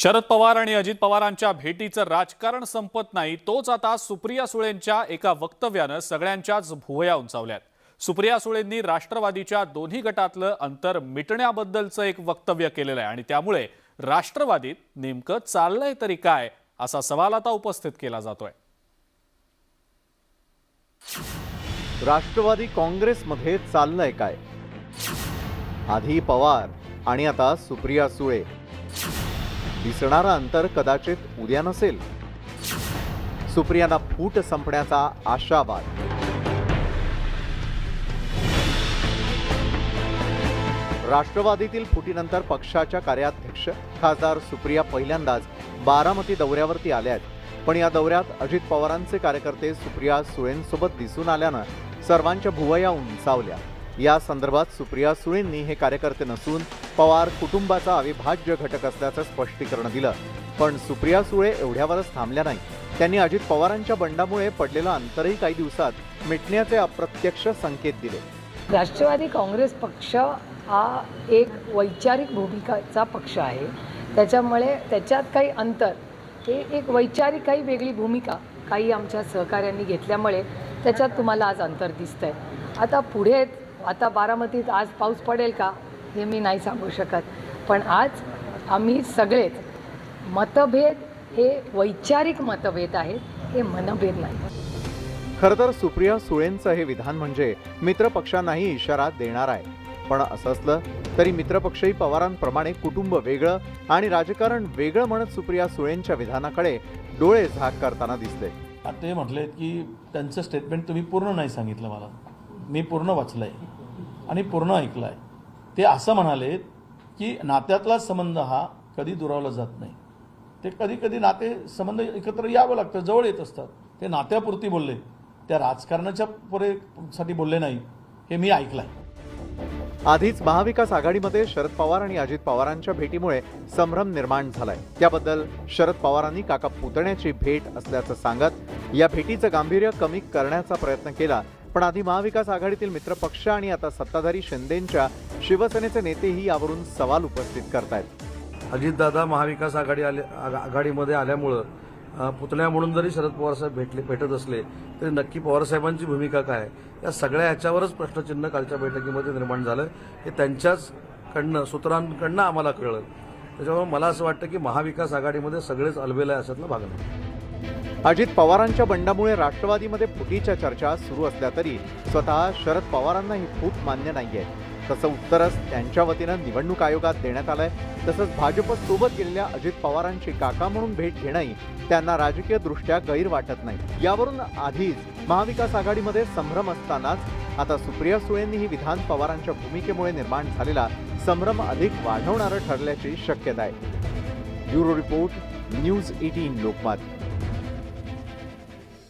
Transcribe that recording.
शरद पवार आणि अजित पवारांच्या भेटीचं राजकारण संपत नाही तोच आता सुप्रिया सुळेंच्या एका वक्तव्यानं सगळ्यांच्याच भुवया उंचावल्यात. सुप्रिया सुळेंनी राष्ट्रवादीच्या दोन्ही गटातलं अंतर मिटण्याबद्दलचं एक वक्तव्य केलेलं आहे आणि त्यामुळे राष्ट्रवादीत नेमकं चाललंय तरी काय असा सवाल आता उपस्थित केला जातोय. राष्ट्रवादी काँग्रेसमध्ये चाललंय काय? आधी पवार आणि आता सुप्रिया सुळे. दिसणारं अंतर कदाचित उद्या नसेल. सुप्रियांना फूट संपण्याचा आशावाद. राष्ट्रवादीतील फुटीनंतर पक्षाच्या कार्याध्यक्ष खासदार सुप्रिया पहिल्यांदाच बारामती दौऱ्यावरती आल्या आहेत. पण या दौऱ्यात अजित पवारांचे कार्यकर्ते सुप्रिया सुळेंसोबत दिसून आल्यानं सर्वांच्या भुवया उंचावल्या. या संदर्भात सुप्रिया सुळेंनी हे कार्यकर्ते नसून पवार कुटुंबाचा अविभाज्य घटक असल्याचं स्पष्टीकरण दिलं. पण सुप्रिया सुळे एवढ्यावरच थांबल्या नाही त्यांनी अजित पवारांच्या बंडामुळे पडलेलं अंतरही काही दिवसात मिटण्याचे अप्रत्यक्ष संकेत दिले. राष्ट्रवादी काँग्रेस पक्ष हा एक वैचारिक भूमिकाचा पक्ष आहे. त्याच्यामुळे त्याच्यात काही अंतर हे एक वैचारिक काही वेगळी भूमिका काही आमच्या सहकाऱ्यांनी घेतल्यामुळे त्याच्यात तुम्हाला आज अंतर दिसतं आहे आता पुढे आता बारामतीत आज पाऊस पडेल का हे मी नाही सांगू शकत. पण आज आम्ही सगळेच मतभेद हे वैचारिक मतभेद आहेत हे मनभेद नाही. खरं तर सुप्रिया सुळेंचं हे विधान म्हणजे मित्रपक्षांनाही इशारा देणार आहे. पण असं असलं तरी मित्रपक्षही पवारांप्रमाणे कुटुंब वेगळं आणि राजकारण वेगळं म्हणत सुप्रिया सुळेंच्या विधानाकडे डोळे झाक करताना दिसले. आता ते म्हटले की त्यांचं स्टेटमेंट तुम्ही पूर्ण नाही सांगितलं मला. मी पूर्ण वाचलं आहे आणि पूर्ण ऐकलं आहे ते असं म्हणाले की नात्यातला संबंध हा कधी दुरावला जात नाही. ते कधी कधी नाते संबंध एकत्र यावं लागतं जवळ येत असतात. ते नात्यापुरती बोलले त्या राजकारणाच्या पुरे साठी बोलले नाही हे मी ऐकलं आहे आधीच महाविकास आघाडीमध्ये शरद पवार आणि अजित पवारांच्या भेटीमुळे संभ्रम निर्माण झालाय. त्याबद्दल शरद पवारांनी काका पुतण्याची भेट असल्याचं सांगत या भेटीचं गांभीर्य कमी करण्याचा प्रयत्न केला पण आधी महाविकास आघाडीतील मित्रपक्ष आणि आता सत्ताधारी शिंदेंच्या शिवसेनेचे नेतेही यावरून सवाल उपस्थित करतायत. अजितदादा महाविकास आघाडी आले आघाडीमध्ये आल्यामुळं पुतण्या म्हणून जरी शरद पवारसाहेब भेटले भेटत असले तरी नक्की पवारसाहेबांची भूमिका काय? या सगळ्या ह्याच्यावरच प्रश्नचिन्ह कालच्या बैठकीमध्ये निर्माण झालं. हे त्यांच्याच कडनं सूत्रांकडनं आम्हाला कळलं. त्याच्यामुळे मला असं वाटतं की महाविकास आघाडीमध्ये सगळेच अलबेला आहे अशातला भाग नाही. अजित पवारांच्या बंडामुळे राष्ट्रवादीमध्ये फुटीच्या चर्चा सुरू असल्या तरी स्वतः शरद पवारांना ही फूट मान्य नाही आहे तसं उत्तरच त्यांच्या वतीनं निवडणूक आयोगात देण्यात आलंय. तसंच भाजपसोबत गेलेल्या अजित पवारांची काका म्हणून भेट घेणंही त्यांना राजकीय दृष्ट्या गैर वाटत नाही. यावरून आधीच महाविकास आघाडीमध्ये संभ्रम असतानाच आता सुप्रिया सुळेंनी ही विधान पवारांच्या भूमिकेमुळे निर्माण झालेला संभ्रम अधिक वाढवणारं ठरल्याची शक्यता आहे. Bureau report news eighteen Lokmat.